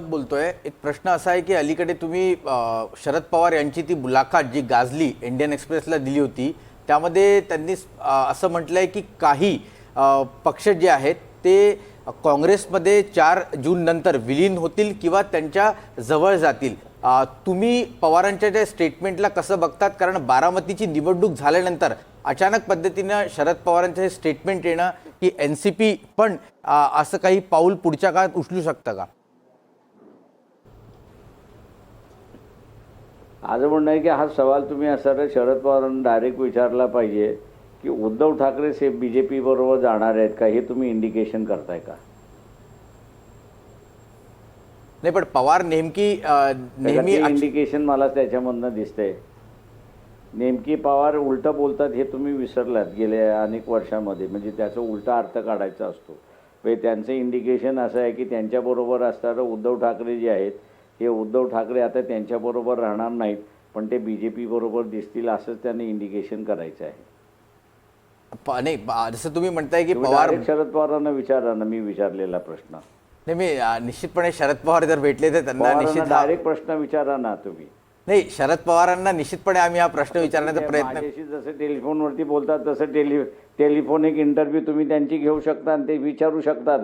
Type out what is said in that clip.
बोलतोय. एक प्रश्न असा आहे की अलीकडे तुम्ही शरद पवार यांची ती मुलाखत जी गाजली इंडियन एक्सप्रेसला दिली होती त्यामध्ये त्यांनी असं असं म्हटलंय की काही पक्ष जे आहेत ते काँग्रेसमध्ये चार जून नंतर विलीन होतील किंवा त्यांच्या जवळ जातील. तुम्ही पवारांच्या त्या स्टेटमेंटला कसं बघतात कारण बारामतीची निवडणूक झाल्यानंतर अचानक पद्धतीनं शरद पवारांचं हे स्टेटमेंट येणं की एन सी पी पण असं काही पाऊल पुढच्या काळात उचलू शकतं का? माझं म्हणणं आहे की हा सवाल तुम्ही असा शरद पवारांना डायरेक्ट विचारला पाहिजे की उद्धव ठाकरे से बी जे पी बरोबर जाणार आहेत का हे तुम्ही इंडिकेशन करताय का? नाही पण पवार नेमकी नेहमी इंडिकेशन मला त्याच्यामधनं दिसतंय. नेमकी पवार उलटं बोलतात हे तुम्ही विसरलात गेल्या अनेक वर्षामध्ये. म्हणजे त्याचा उलटा अर्थ काढायचा असतो. म्हणजे त्यांचं इंडिकेशन असं आहे की त्यांच्याबरोबर असणारं उद्धव ठाकरे जे आहेत हे उद्धव ठाकरे आता त्यांच्याबरोबर राहणार नाहीत पण ते बी जे पी बरोबर दिसतील असंच त्यांनी इंडिकेशन करायचं आहे. नाही जसं तुम्ही म्हणताय की पवार शरद पवारांना विचारा ना मी विचारलेला प्रश्न. नाही मी निश्चितपणे शरद पवार जर भेटले तर त्यांना निश्चित डायरेक्ट प्रश्न विचारा ना तुम्ही. नाही शरद पवारांना निश्चितपणे आम्ही हा प्रश्न विचारण्याचा प्रयत्न जसं टेलिफोनवरती बोलतात तसं टेलि टेलिफोनिक इंटरव्ह्यू तुम्ही त्यांची घेऊ शकता आणि ते विचारू शकता